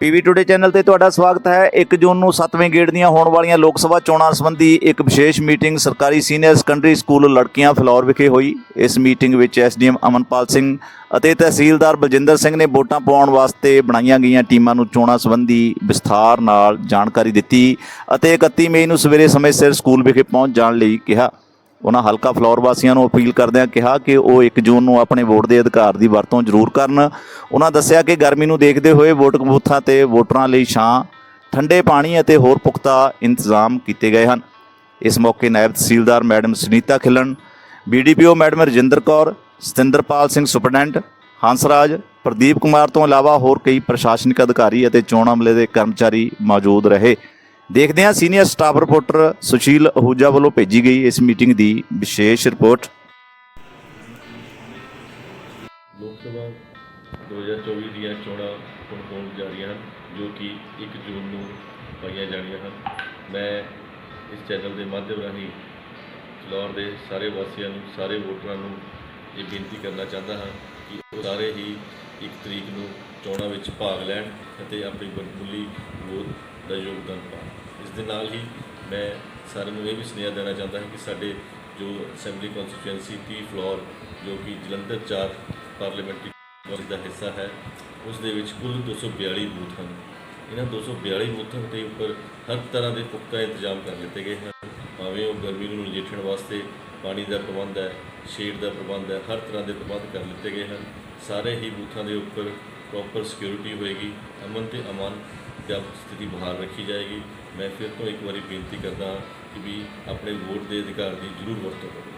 PV today channel ਤੇ ਤੁਹਾਡਾ ਸਵਾਗਤ ਹੈ। 1 ਜੂਨ ਨੂੰ 7ਵੇਂ ਗੇੜ ਦੀਆਂ ਹੋਣ ਵਾਲੀਆਂ ਲੋਕ ਸਭਾ ਚੋਣਾਂ ਸੰਬੰਧੀ ਇੱਕ ਵਿਸ਼ੇਸ਼ ਮੀਟਿੰਗ ਸਰਕਾਰੀ ਸੀਨੀਅਰ ਸੈਕੰਡਰੀ ਸਕੂਲ ਲੜਕੀਆਂ ਫਲੌਰ ਵਿਖੇ ਹੋਈ। ਇਸ ਮੀਟਿੰਗ ਵਿੱਚ ਐਸਡੀਐਮ ਅਮਨਪਾਲ ਸਿੰਘ ਅਤੇ ਤਹਿਸੀਲਦਾਰ ਬਲਜਿੰਦਰ ਸਿੰਘ ਨੇ ਵੋਟਾਂ ਪਾਉਣ ਵਾਸਤੇ ਬਣਾਈਆਂ ਗਈਆਂ ਟੀਮਾਂ ਨੂੰ ਚੋਣਾਂ ਸੰਬੰਧੀ ਵਿਸਥਾਰ ਨਾਲ ਜਾਣਕਾਰੀ ਦਿੱਤੀ ਅਤੇ 31 ਮਈ ਨੂੰ ਸਵੇਰੇ ਸਮੇਂ ਸਿਰ ਸਕੂਲ ਵਿਖੇ ਪਹੁੰਚ ਜਾਣ ਲਈ ਕਿਹਾ। ਉਹਨਾਂ ਹਲਕਾ ਫਲੋਰ ਵਾਸੀਆਂ ਨੂੰ ਅਪੀਲ ਕਰਦਿਆਂ ਕਿਹਾ ਕਿ ਉਹ 1 ਜੂਨ ਨੂੰ ਆਪਣੇ ਵੋਟ ਦੇ ਅਧਿਕਾਰ ਦੀ ਵਰਤੋਂ ਜ਼ਰੂਰ ਕਰਨ। ਉਹਨਾਂ ਦੱਸਿਆ ਕਿ ਗਰਮੀ ਨੂੰ ਦੇਖਦੇ ਹੋਏ ਵੋਟ ਬੂਥਾਂ ਤੇ ਵੋਟਰਾਂ ਲਈ ਛਾਂ, ਠੰਡੇ ਪਾਣੀ ਅਤੇ ਹੋਰ ਪੁਖਤਾ ਇੰਤਜ਼ਾਮ ਕੀਤੇ ਗਏ ਹਨ। ਇਸ ਮੌਕੇ ਨਾਇਬ ਤਹਿਸੀਲਦਾਰ madam Sunita Khilan, BDPO madam Rajinder Kaur, Satinderpal Singh superintendent, Hansraj, Pradeep Kumar ਤੋਂ ਇਲਾਵਾ ਹੋਰ ਕਈ ਪ੍ਰਸ਼ਾਸਨਿਕ ਅਧਿਕਾਰੀ ਅਤੇ ਚੋਣ ਅਮਲੇ ਦੇ ਕਰਮਚਾਰੀ ਮੌਜੂਦ ਰਹੇ। ਦੇਖਦੇ ਹਾਂ senior staff reporter Sushil Ahuja ਵੱਲੋਂ ਭੇਜੀ ਗਈ ਇਸ ਮੀਟਿੰਗ ਦੀ ਵਿਸ਼ੇਸ਼ ਰਿਪੋਰਟ। ਲੋਕ ਸਭਾ 2024 ਦੀਆਂ ਚੋਣਾਂ ਹੁਣ ਹੋਣ ਜਾ ਰਹੀਆਂ ਹਨ, ਜੋ ਕਿ 1 ਜੂਨ ਨੂੰ ਪਾਈਆਂ ਜਾਣੀਆਂ ਹਨ। ਮੈਂ ਇਸ ਚੈਨਲ ਦੇ ਮਾਧਿਅਮ ਰਾਹੀਂ ਫਲੋਰ ਦੇ ਸਾਰੇ ਵਾਸੀਆਂ ਨੂੰ, ਸਾਰੇ ਵੋਟਰਾਂ ਨੂੰ ਇਹ ਬੇਨਤੀ ਕਰਨਾ ਚਾਹੁੰਦਾ ਹਾਂ ਕਿ ਉਹ ਸਾਰੇ ਹੀ 1 ਤਰੀਕ ਨੂੰ ਚੋਣਾਂ ਵਿੱਚ ਭਾਗ ਲੈਣ ਅਤੇ ਆਪਣੀ ਬਰਬੁਲੀ ਵੋਟ ਦਾ ਯੋਗਦਾਨ ਪਾਉਣ। ਇਸ ਦੇ ਨਾਲ ਹੀ ਮੈਂ ਸਾਰਿਆਂ ਨੂੰ ਇਹ ਵੀ ਸੁਨੇਹਾ ਦੇਣਾ ਚਾਹੁੰਦਾ ਹਾਂ ਕਿ ਸਾਡੇ ਜੋ ਅਸੈਂਬਲੀ ਕਨਸਟੀਚੁਐਂਸੀ 30 ਫਲੋਰ ਜੋ ਕਿ ਜਲੰਧਰ 4 ਪਾਰਲੀਮੈਂਟਰੀ ਵਰਗ ਦਾ ਹਿੱਸਾ ਹੈ, ਉਸ ਦੇ ਵਿੱਚ ਕੁੱਲ 242 ਬੂਥ ਹਨ। ਇਹਨਾਂ 242 ਬੂਥਾਂ ਦੇ ਉੱਪਰ ਹਰ ਤਰ੍ਹਾਂ ਦੇ ਪੁਖਤਾ ਇੰਤਜ਼ਾਮ ਕਰ ਲਿੱਤੇ ਗਏ ਹਨ। ਭਾਵੇਂ ਉਹ ਗਰਮੀ ਨੂੰ ਨਜਿੱਠਣ ਵਾਸਤੇ ਪਾਣੀ ਦਾ ਪ੍ਰਬੰਧ ਹੈ ਸ਼ੇਡ ਦਾ ਪ੍ਰਬੰਧ ਹੈ, ਹਰ ਤਰ੍ਹਾਂ ਦੇ ਪ੍ਰਬੰਧ ਕਰ ਲਿੱਤੇ ਗਏ ਹਨ। ਸਾਰੇ ਹੀ ਬੂਥਾਂ ਦੇ ਉੱਪਰ ਪ੍ਰੋਪਰ ਸਿਕਿਉਰਿਟੀ ਹੋਏਗੀ, ਅਮਨ ਤੇ ਅਮਾਨ ਦੀ ਸਥਿਤੀ ਬਹਾਲ ਰੱਖੀ ਜਾਏਗੀ। ਮੈਂ ਫਿਰ ਤੋਂ ਇੱਕ ਵਾਰੀ ਬੇਨਤੀ ਕਰਦਾ ਹਾਂ ਕਿ ਵੀ ਆਪਣੇ ਵੋਟ ਦੇ ਅਧਿਕਾਰ ਦੀ ਜ਼ਰੂਰ ਵਰਤੋਂ ਕਰੋ।